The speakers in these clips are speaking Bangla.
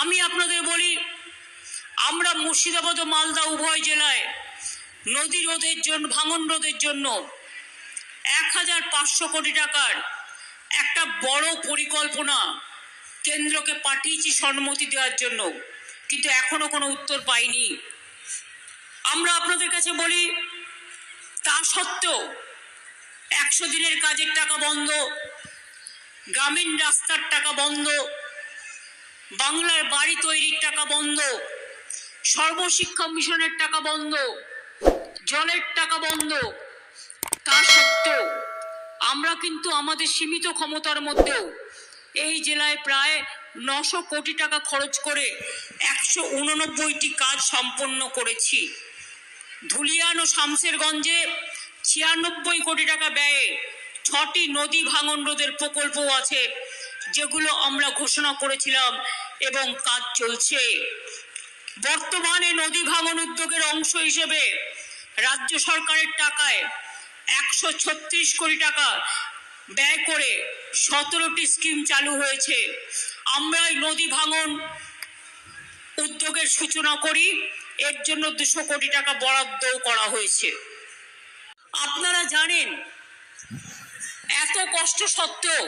আমি আপনাদের বলি, আমরা মুর্শিদাবাদ ও মালদা উভয় জেলায় নদী রোধের জন্য, ভাঙন রোধের জন্য এক হাজার পাঁচশো কোটি টাকার একটা বড় পরিকল্পনা কেন্দ্রকে পাঠিয়েছি সম্মতি দেওয়ার জন্য, কিন্তু এখনও কোনো উত্তর পাইনি। আমরা আপনাদের কাছে বলি, তা সত্ত্বেও একশো দিনের কাজের টাকা বন্ধ, গ্রামীণ রাস্তার টাকা বন্ধ বাংলার বাড়ি তৈরির টাকা বন্ধ, সর্বশিক্ষা মিশনের টাকা বন্ধ, জলের টাকা বন্ধ। তা সত্ত্বেও আমরা কিন্তু আমাদের সীমিত ক্ষমতার মধ্যেও এই জেলায় প্রায় নশো কোটি টাকা খরচ করে একশো উননব্বইটি কাজ সম্পন্ন করেছি। ধুলিয়ান ও শামসেরগঞ্জে ছিয়ানব্বই কোটি টাকা ব্যয়ে ছটি নদী ভাঙন রোধের প্রকল্পও আছে যেগুলো আমরা ঘোষণা করেছিলাম এবং কাজ চলছে। বর্তমানে নদী ভাঙন উদ্যোগের অংশ হিসেবে রাজ্য সরকারের টাকায় একশো ছত্রিশ কোটি টাকা ব্যয় করে সতেরোটি স্কিম চালু হয়েছে। আমরা এই নদী ভাঙন উদ্যোগের সূচনা করি। এর জন্য দুশো কোটি টাকা বরাদ্দও করা হয়েছে। আপনারা জানেন, এত কষ্ট সত্ত্বেও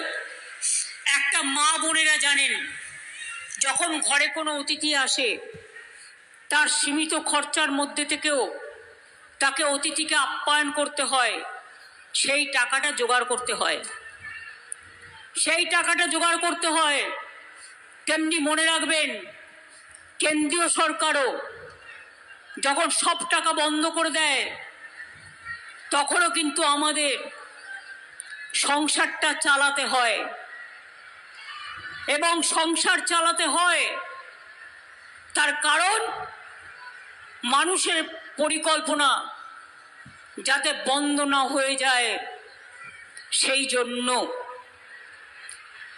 একটা মা বোনেরা জানেন, যখন ঘরে কোনো অতিথি আসে, তার সীমিত খরচার মধ্যে থেকেও তাকে অতিথিকে আপ্যায়ন করতে হয়, সেই টাকাটা জোগাড় করতে হয়। সেই টাকাটা জোগাড় করতে হয়, তেমনি মনে রাখবেন, কেন্দ্রীয় সরকারও যখন সব টাকা বন্ধ করে দেয়, তখনও কিন্তু আমাদের সংসারটা চালাতে হয়। এবং সংসার চালাতে হয়। তার কারণ মানুষের পরিকল্পনা যাতে বন্ধ না হয়ে যায়, সেই জন্য।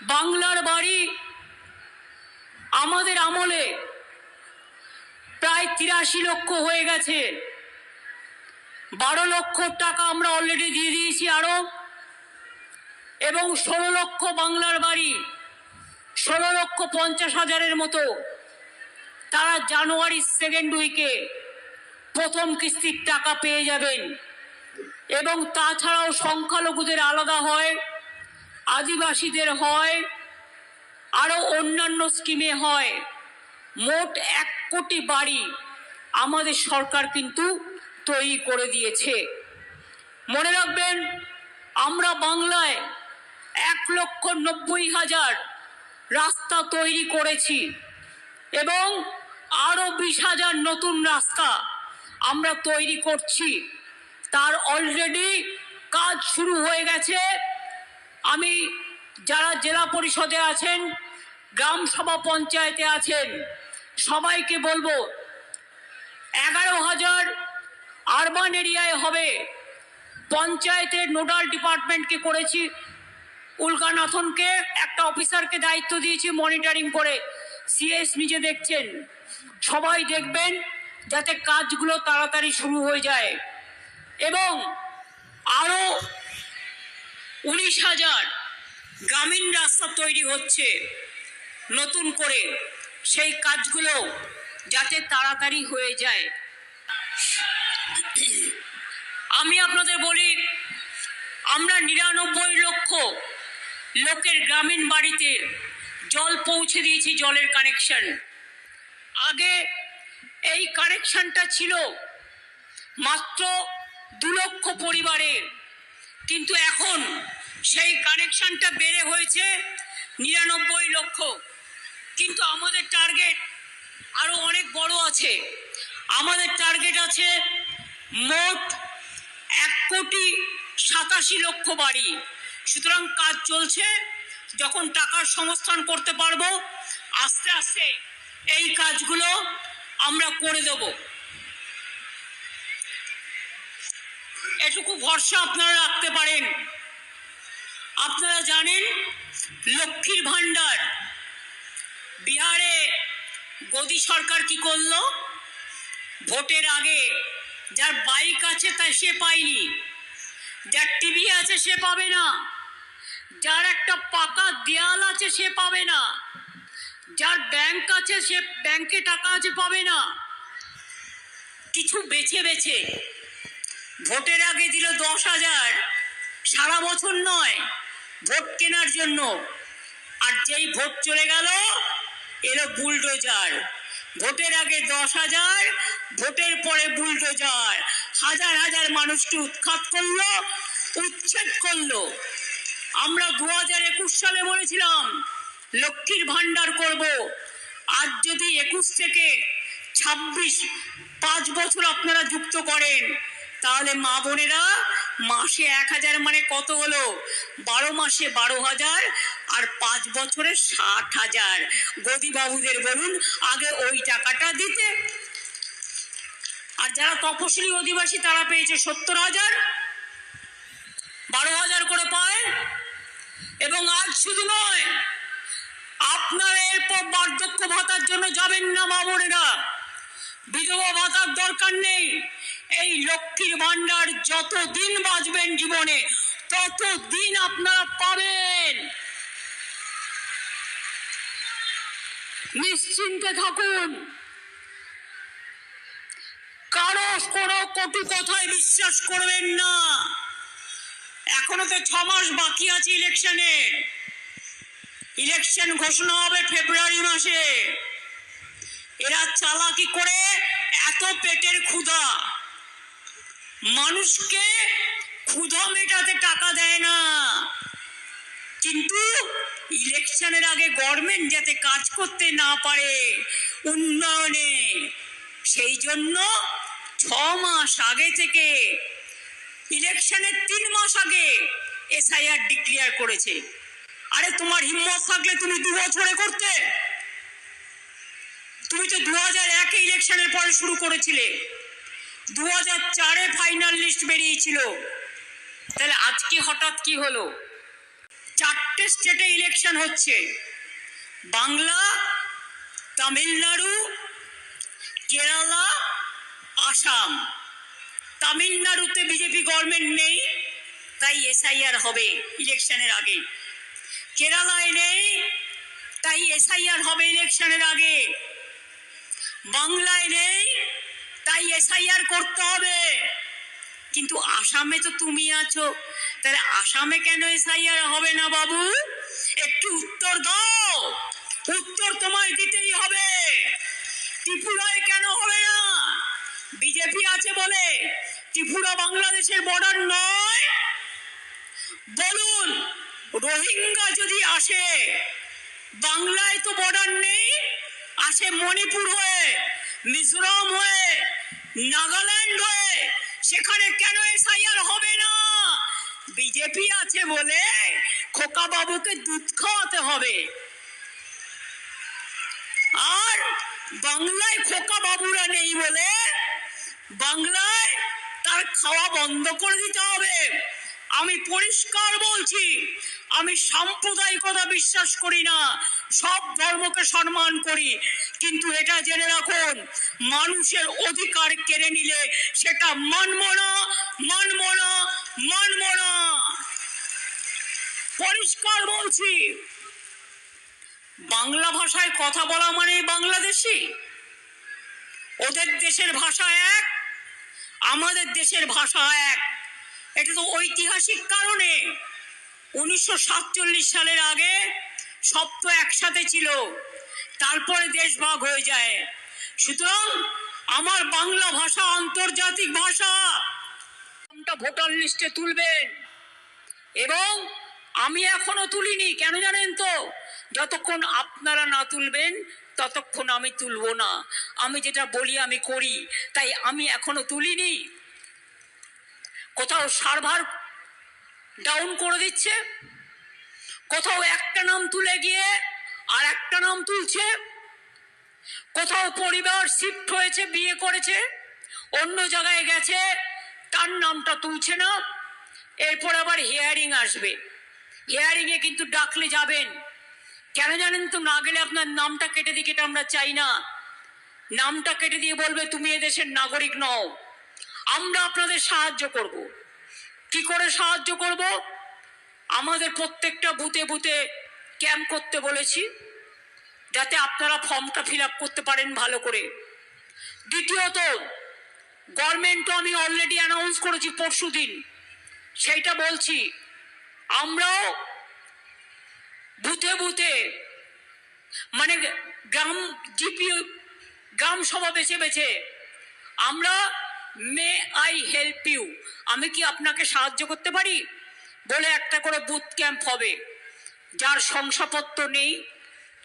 বাংলার বাড়ি আমাদের আমলে প্রায় তিরাশি লক্ষ হয়ে গেছে। বারো লক্ষ টাকা আমরা অলরেডি দিয়ে দিয়েছি আরও। এবং ষোলো লক্ষ বাংলার বাড়ি ষোলো লক্ষ পঞ্চাশ হাজারের মতো তারা জানুয়ারির সেকেন্ড উইকে প্রথম কিস্তির টাকা পেয়ে যাবেন। এবং তাছাড়াও সংখ্যালঘুদের আলাদা হয়, আদিবাসীদের হয় আরও অন্যান্য স্কিমে হয়। মোট এক কোটি বাড়ি আমাদের সরকার কিন্তু তৈরি করে দিয়েছে। মনে রাখবেন, আমরা বাংলায় এক লক্ষ নব্বই হাজার রাস্তা তৈরি করেছি। এবং আরও বিশ হাজার নতুন রাস্তা আমরা তৈরি করছি। তার অলরেডি কাজ শুরু হয়ে গেছে। আমি যারা জেলা পরিষদে আছেন, গ্রাম সভা পঞ্চায়েতে আছেন, সবাইকে বলব, এগারো হাজার আরবান এরিয়ায় হবে। পঞ্চায়েতের নোডাল ডিপার্টমেন্টকে করেছি। উল্কানাথনকে একটা অফিসারকে দায়িত্ব দিয়েছি মনিটরিং করে। সিএস নিজে দেখছেন। সবাই দেখবেন যাতে কাজগুলো তাড়াতাড়ি শুরু হয়ে যায়। এবং আরও উনিশ হাজার গ্রামীণ রাস্তা তৈরি হচ্ছে নতুন করে। সেই কাজগুলো যাতে তাড়াতাড়ি হয়ে যায়। আমি আপনাদের বলি, আমরা নিরানব্বই লক্ষ লোকের গ্রামীণ বাড়িতে জল পৌঁছে দিয়েছি জলের কানেকশন। আগে এই কানেকশনটা ছিল মাত্র দু লক্ষ পরিবারের কিন্তু এখন সেই কানেকশনটা বেড়ে হয়েছে নিরানব্বই লক্ষ। কিন্তু আমাদের টার্গেট আরও অনেক বড় আছে। আমাদের টার্গেট আছে মোট এক কোটি সাতাশি লক্ষ বাড়ি। সুতরাং কাজ চলছে, যখন টাকার সংস্থান করতে পারব, আস্তে আস্তে এই কাজগুলো আমরা করে দেব। এটুকু ভরসা আপনারা রাখতে পারেন। আপনারা জানেন, লক্ষ্মীর ভাণ্ডার। বিহারে গদি সরকার কি করল? ভোটের আগে যার বাইক আছে তাই সে পায়নি, যার টিভি আছে সে পাবে না। যার একটা পাকা দেয়াল আছে সে পাবে না। যার ব্যাংক আছে সে ব্যাংকে টাকা আছে পাবে না। কিছু বেছে বেছে। ভোটের আগে দিল দশ হাজার। সারা বছর নয়, ভোট কেনার জন্য। আর যেই ভোট চলে গেল, এলো বুলডোজার ভোটের আগে দশ হাজার, ভোটের পরে বুলডোজার হাজার হাজার মানুষকে উৎখাত করল, উচ্ছেদ করল। আমরা দু হাজার একুশ সালে বলেছিলাম লক্ষ্মীর ভান্ডার করব। আজ যদি একুশ থেকে ছাব্বিশ পাঁচ বছর আপনারা যুক্ত করেন, তাহলে মা বোনেরা মাসে এক হাজার মানে কত হলো? বারো মাসে বারো হাজার আর পাঁচ বছরে ষাট হাজার। গদিবাবুদের বলুন, আগে ওই টাকাটা দিতে। আর যারা তপশিলি অধিবাসী তারা পেয়েছে সত্তর হাজার। বারো হাজার করে পায়। এবং আজ শুধু নয়, আপনারা এরপর বার্ধক্য ভাতার জন্য যাবেন না, মা বোনেরা। বিধবা ভাতার দরকার নেই। এই লক্ষ্মীর ভান্ডার যত দিন বাঁচবেন জীবনে তত দিন আপনারা পাবেন। নিশ্চিন্তে থাকুন। কারও কোনো কটু কথায় বিশ্বাস করবেন না। এখনও তো ছ মাস বাকি আছে ইলেকশনের ইলেকশন ঘোষণা হবে ফেব্রুয়ারি মাসে। এরা চালাকি করে এত পেটের ক্ষুধা। মানুষকে ক্ষুধা মেটাতে টাকা দেয় না। কিন্তু ইলেকশনের আগে গভর্নমেন্ট যাতে কাজ করতে না পারে উন্নয়নে, সেই জন্য ছ মাস আগে থেকে ইলেকশনের তিন মাস আগে এসআইআর ডিক্লেয়ার করেছে। আরে, তোমার হিম্মত থাকলে তুমি দু বছরে করতে। তুমি তো দু হাজার একে ইলেকশনের পরে শুরু করেছিলে। দু হাজার চারে ফাইনাল লিস্ট বেরিয়েছিল। তাহলে আজকে হঠাৎ কি হলো? চারটে স্টেটে ইলেকশন হচ্ছে। বাংলা, তামিলনাড়ু, কেরালা, আসাম। তামিলনাড়ুতে বিজেপি গভর্নমেন্ট নেই, তাই এসআইআর হবে ইলেকশনের আগে। কেরালায় নেই তাই এসআইআর হবে ইলেকশনের আগে। বাংলায় নেই তাই এসআইআর করতে হবে। কিন্তু আসামে তো তুমি আছো, তাহলে আসামে কেন এসআইআর হবে না বাবু? একটু উত্তর দাও। উত্তর তোমায় দিতেই হবে। ত্রিপুরায় কেন হবে না? বিজেপি আছে বলে। ত্রিপুরা বাংলাদেশের বর্ডার নয়। বলুন, রোহিঙ্গা যদি আসে, বাংলায় তো বর্ডার নেই, আসে মণিপুর হয়ে, মিজোরাম হয়ে, নাগাল্যান্ড হয়ে, সেখানে কেন এসআইআর হবে না? বিজেপি আছে বলে খোকা বাবুকে দুধ খাওয়াতে হবে। আর বাংলায় খোকা বাবুরা নেই বলে বাংলায় তার খাওয়া বন্ধ করে দিতে হবে। আমি পরিষ্কার বলছি, আমি সাম্প্রদায়িকতা বিশ্বাস করি না, সব ধর্মকে সম্মান করি। কিন্তু এটা জেনে রাখুন, মানুষের অধিকার কেড়ে নিলে সেটা মানব না মানব না মানব না। পরিষ্কার বলছি, বাংলা ভাষায় কথা বলা মানে বাংলাদেশি। ওদের দেশের ভাষা এক আমাদের দেশের ভাষা এক। এটা তো ঐতিহাসিক কারণে। উনিশশো সাতচল্লিশ সালের আগে সব তো একসাথে ছিল। তারপরে দেশ ভাগ হয়ে যায়। সুতরাং আমার বাংলা ভাষা আন্তর্জাতিক ভাষা। ভোটার লিস্টে তুলবেন। এবং আমি এখনও তুলিনি, কেন জানেন তো? যতক্ষণ আপনারা না তুলবেন, ততক্ষণ আমি তুলবো না। আমি যেটা বলি, আমি করি। তাই আমি এখনও তুলিনি। কোথাও সার্ভার ডাউন করে দিচ্ছে, কোথাও একটা নাম তুলে গিয়ে আর একটা নাম তুলছে, কোথাও পরিবার শিফট হয়েছে, বিয়ে করেছে, অন্য জায়গায় গেছে, তার নামটা তুলছে না। এরপর আবার হিয়ারিং আসবে। হিয়ারিংয়ে কিন্তু ডাকলে যাবেন। কেন জানেন তো, না গেলে আপনার নামটা কেটে দিকে আমরা চাই না। নামটা কেটে দিয়ে বলবে, তুমি এদেশের নাগরিক নও। আমরা আপনাদের সাহায্য করব। কি করে সাহায্য করব? আমাদের প্রত্যেকটা বুথে বুথে ক্যাম্প করতে বলেছি, যাতে আপনারা ফর্মটা ফিল করতে পারেন ভালো করে। দ্বিতীয়ত, গভর্নমেন্টও আমি অলরেডি অ্যানাউন্স করেছি পরশু দিন সেইটা বলছি। আমরাও বুথে বুথে মানে গ্রাম জিপি, গ্রাম সভা বেছে বেছে। আমরা, মে আই হেল্প ইউ। আমি কি আপনাকে সাহায্য করতে পারি? বলে একটা করে বুথ ক্যাম্প হবে, যার শংসাপত্র নেই,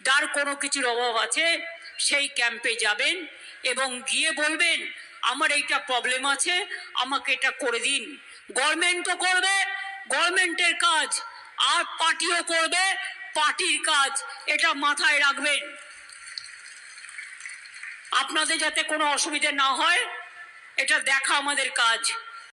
যার কোনো কিছুর অভাব আছে, সেই ক্যাম্পে যাবেন এবং গিয়ে বলবেন, আমার এইটা প্রবলেম আছে, আমাকে এটা করে দিন। গভর্নমেন্টও করবে, গভর্নমেন্টের কাজ আর পার্টিও করবে পার্টির কাজ, এটা মাথায় রাখবেন। আপনাদের যাতে কোনো অসুবিধে না হয়, এটা দেখা আমাদের কাজ।